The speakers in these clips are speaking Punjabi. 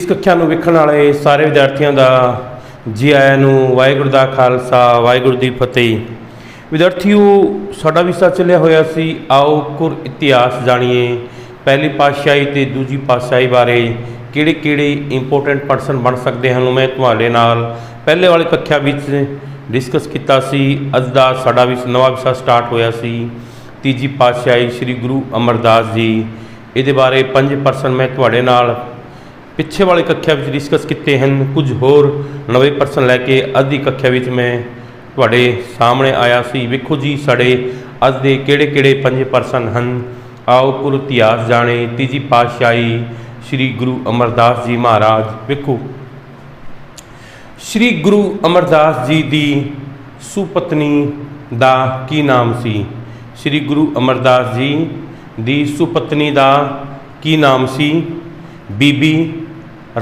ਇਸ ਕक्षा ਨੂੰ ਵੇਖਣ ਵਾਲੇ ਸਾਰੇ ਵਿਦਿਆਰਥੀਆਂ ਦਾ ਜੀ ਆਇਆਂ ਨੂੰ ਵਾਹਿਗੁਰੂ ਦਾ ਖਾਲਸਾ, ਵਾਹਿਗੁਰੂ ਦੀ ਫਤਿਹ। ਵਿਦਿਆਰਥੀਓ, ਸਾਡਾ ਵਿਸ਼ਾ ਚੱਲਿਆ ਹੋਇਆ ਸੀ। ਆਓ ਕੁਰ ਇਤਿਹਾਸ ਜਾਣੀਏ। ਪਹਿਲੀ ਪਾਤਸ਼ਾਹੀ ਤੇ ਦੂਜੀ ਪਾਤਸ਼ਾਹੀ ਬਾਰੇ ਕਿਹੜੇ ਕਿਹੜੇ ਇੰਪੋਰਟੈਂਟ ਪਰਸਨ ਬਣ ਸਕਦੇ ਹਨ ਉਹ ਮੈਂ ਤੁਹਾਡੇ ਨਾਲ ਪਹਿਲੇ ਵਾਲੀ ਕੱਖਿਆ ਵਿੱਚ ਡਿਸਕਸ ਕੀਤਾ ਸੀ। ਅੱਜ ਦਾ ਸਾਡਾ ਵੀ ਨਵਾਂ ਵਿਸ਼ਾ ਸਟਾਰਟ ਹੋਇਆ ਸੀ। ਤੀਜੀ ਪਾਤਸ਼ਾਹੀ ਸ੍ਰੀ ਗੁਰੂ ਅਮਰਦਾਸ ਜੀ। ਇਹਦੇ ਬਾਰੇ ਪੰਜ ਪਰਸਨ ਮੈਂ ਤੁਹਾਡੇ ਨਾਲ ਪਿੱਛੇ ਵਾਲੇ ਕੱਖਿਆ ਵਿੱਚ ਡਿਸਕਸ ਕੀਤੇ ਹਨ। ਕੁਝ ਹੋਰ ਨਵੇਂ ਪਰਸਨ ਲੈ ਕੇ ਅੱਜ ਦੀ ਕੱਖਿਆ ਵਿੱਚ ਮੈਂ ਤੁਹਾਡੇ ਸਾਹਮਣੇ ਆਇਆ ਸੀ। ਵੇਖੋ ਜੀ, ਸਾਡੇ ਅੱਜ ਦੇ ਕਿਹੜੇ ਕਿਹੜੇ ਪੰਜ ਪਰਸਨ ਹਨ। ਆਓ ਕੁਰ ਇਤਿਹਾਸ ਜਾਣੇ। ਤੀਜੀ ਪਾਤਸ਼ਾਹੀ ਸ੍ਰੀ ਗੁਰੂ ਅਮਰਦਾਸ ਜੀ ਮਹਾਰਾਜ। ਵੇਖੋ, ਸ੍ਰੀ ਗੁਰੂ ਅਮਰਦਾਸ ਜੀ ਦੀ ਸੁਪਤਨੀ ਦਾ ਕੀ ਨਾਮ ਸੀ? ਸ੍ਰੀ ਗੁਰੂ ਅਮਰਦਾਸ ਜੀ ਦੀ ਸੁਪਤਨੀ ਦਾ ਕੀ ਨਾਮ ਸੀ? ਬੀਬੀ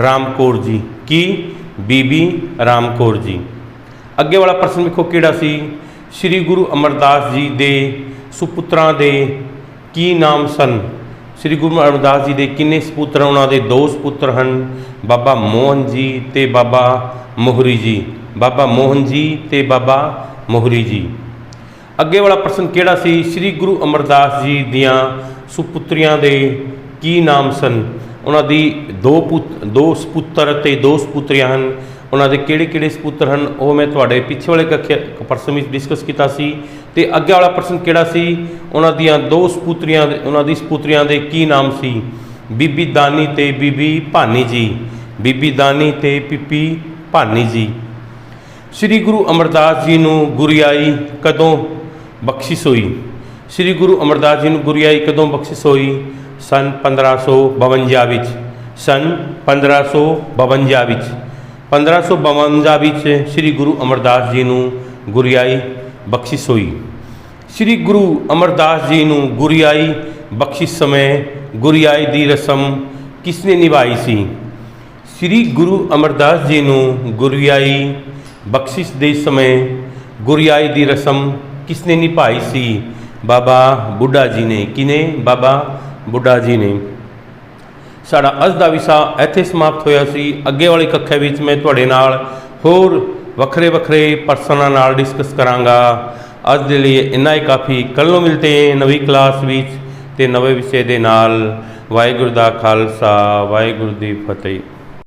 ਰਾਮਕੌਰ ਜੀ। ਕੀ? ਬੀਬੀ ਰਾਮਕੌਰ ਜੀ। ਅੱਗੇ ਵਾਲਾ ਪ੍ਰਸ਼ਨ ਵੇਖੋ ਕਿਹੜਾ ਸੀ? ਸ੍ਰੀ ਗੁਰੂ ਅਮਰਦਾਸ ਜੀ ਦੇ ਸੁਪੁੱਤਰਾਂ ਦੇ ਕੀ ਨਾਮ ਸਨ? ਸ੍ਰੀ ਗੁਰੂ ਅਮਰਦਾਸ ਜੀ ਦੇ ਕਿੰਨੇ ਸੁਪੁੱਤਰ ਉਹਨਾਂ ਦੇ ਦੋ ਸੁਪੁੱਤਰ ਹਨ, ਬਾਬਾ ਮੋਹਨ ਜੀ ਤੇ ਬਾਬਾ ਮੋਹਰੀ ਜੀ। ਬਾਬਾ ਮੋਹਨ ਜੀ ਤੇ ਬਾਬਾ ਮੋਹਰੀ ਜੀ। ਅੱਗੇ ਵਾਲਾ ਪ੍ਰਸ਼ਨ ਕਿਹੜਾ ਸੀ? ਸ੍ਰੀ ਗੁਰੂ ਅਮਰਦਾਸ ਜੀ ਦੀਆਂ ਸੁਪੁੱਤਰੀਆਂ ਦੇ ਕੀ ਨਾਮ ਸਨ? ਉਹਨਾਂ ਦੀ ਦੋ ਪੁੱਤ, ਦੋ ਸੁਪੁੱਤਰ ਤੇ ਦੋ ਸੁਪੁੱਤਰੀਆਂ ਹਨ। ਉਹਨਾਂ ਦੇ ਕਿਹੜੇ ਕਿਹੜੇ ਸੁਪੁੱਤਰ ਹਨ, ਉਹ ਮੈਂ ਤੁਹਾਡੇ ਪਿੱਛੇ ਵਾਲੇ ਕੱਖੇ- ਪ੍ਰਸ਼ਨ ਵਿੱਚ ਡਿਸਕਸ ਕੀਤਾ ਸੀ। ਤੇ ਅੱਗੇ ਵਾਲਾ ਪ੍ਰਸ਼ਨ ਕਿਹੜਾ ਸੀ? ਉਹਨਾਂ ਦੀਆਂ ਦੋ ਸੁਪੁੱਤਰੀਆਂ ਉਹਨਾਂ ਦੀ ਸੁਪੁੱਤਰੀਆਂ ਦੇ ਕੀ ਨਾਮ ਸੀ? ਬੀਬੀ ਦਾਨੀ ਤੇ ਬੀਬੀ ਭਾਨੀ ਜੀ। ਬੀਬੀ ਦਾਨੀ ਤੇ ਪੀਪੀ ਭਾਨੀ ਜੀ। ਸ੍ਰੀ ਗੁਰੂ ਅਮਰਦਾਸ ਜੀ ਨੂੰ ਗੁਰਿਆਈ ਕਦੋਂ ਬਖਸ਼ਿਸ਼ ਹੋਈ? ਸ੍ਰੀ ਗੁਰੂ ਅਮਰਦਾਸ ਜੀ ਨੂੰ ਗੁਰਿਆਈ ਕਦੋਂ ਬਖਸ਼ਿਸ਼ ਹੋਈ? ਸਨ 1552 ਵਿੱਚ, ਸਨ 1552 ਵਿੱਚ। 1552 ਵਿੱਚ ਸ੍ਰੀ ਗੁਰੂ ਅਮਰਦਾਸ ਜੀ ਨੂੰ ਗੁਰਿਆਈ ਬਖਸ਼ਿਸ਼ ਹੋਈ। ਸ੍ਰੀ ਗੁਰੂ ਅਮਰਦਾਸ ਜੀ ਨੂੰ ਗੁਰਿਆਈ ਬਖਸ਼ਿਸ਼ ਸਮੇਂ ਗੁਰਿਆਈ ਦੀ ਰਸਮ ਕਿਸਨੇ ਨਿਭਾਈ ਸੀ? ਸ੍ਰੀ ਗੁਰੂ ਅਮਰਦਾਸ ਜੀ ਨੂੰ ਗੁਰਿਆਈ ਬਖਸ਼ਿਸ਼ ਦੇ ਸਮੇਂ ਗੁਰਿਆਈ ਦੀ ਰਸਮ ਕਿਸਨੇ ਨਿਭਾਈ ਸੀ? ਬਾਬਾ ਬੁੱਢਾ ਜੀ ਨੇ ਕਿਨੇ ਬਾਬਾ ਬੁੱਢਾ ਜੀ ਨੇ। ਸਾਡਾ ਅੱਜ ਦਾ ਵਿਸ਼ਾ ਇੱਥੇ ਸਮਾਪਤ ਹੋਇਆ ਸੀ। ਅੱਗੇ ਵਾਲੀ ਕੱਖੇ ਵਿੱਚ ਮੈਂ ਤੁਹਾਡੇ ਨਾਲ ਹੋਰ ਵੱਖਰੇ ਵੱਖਰੇ ਪਰਸਨਾਂ ਨਾਲ ਡਿਸਕਸ ਕਰਾਂਗਾ। ਅੱਜ ਦੇ ਲਈ ਇੰਨਾ ਹੀ ਕਾਫੀ। ਕੱਲ੍ਹ ਨੂੰ ਮਿਲਤੇ ਨਵੀਂ ਕਲਾਸ ਵਿੱਚ ਤੇ ਨਵੇਂ ਵਿਸ਼ੇ ਦੇ ਨਾਲ। ਵਾਹਿਗੁਰੂ ਦਾ ਖਾਲਸਾ, ਵਾਹਿਗੁਰੂ ਦੀ ਫਤਿਹ।